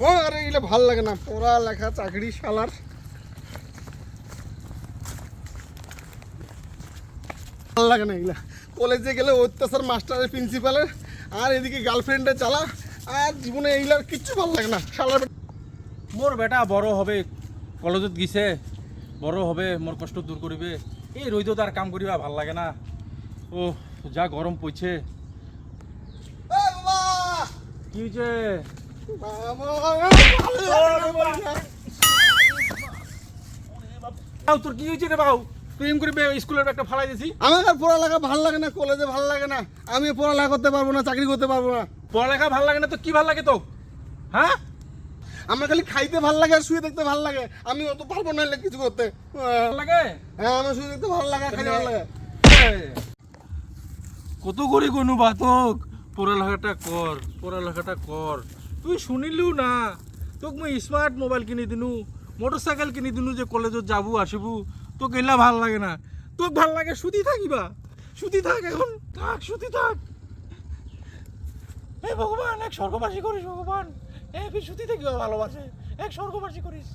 আরে এগুলো ভালো লাগে না। পড়া লেখা চাকরি শালার ভালো লাগে না এগুলা। কলেজে গেলে অত্যাচার মাস্টারের প্রিন্সিপালের আর এদিকে গার্লফ্রেন্ডে চালা। আর জীবনে এইগুলার কিচ্ছু ভালো লাগে না। শালার মোর বেটা বড় হবে কলেজত গিছে বড় হবে মোর কষ্ট দূর করিবে। এই রইদত আর কাম করিবা ভালো লাগে না। ও যা গরম পড়ছে কি হয়েছে তোর কি হয়েছে রে বাউ প্রেম করি স্কুলের একটা ফালাই দিছি আমার আর পড়ালেখা ভালো লাগে না কলেজে ভালো লাগে না। আমি পড়ালেখা করতে পারব না চাকরি করতে পারব না। পড়ালেখা ভালো লাগে না তো কি ভালো লাগে তো হ্যাঁ? আমার খালি খাইতে ভালো লাগে আর শুয়ে দেখতে ভালো লাগে। আমি অত পারব না কিছু করতে। ভালো লাগে? হ্যাঁ আমার শুয়ে দেখতে ভালো লাগে খাইতে ভালো লাগে। কত করে কোনো বাতক? পড়ালেখাটা কর পড়ালেখাটা কর। তুই শুনিলু না? তোক মই স্মার্ট মোবাইল কিনি দিনু মোটরসাইকেল কিনি দিনু যে কলেজত যাবু, আসিবু, তোক এলা ভালো লাগে না। তোক ভালো লাগে সুতি থাকিবা। সুতি থাক এখন। থাক, সুতি থাক। এ ভগবান, এক স্বর্গবাসী করিস ভগবান। এক সুতি থাকিবা ভালোবাসে। এক স্বর্গবাসী করিস।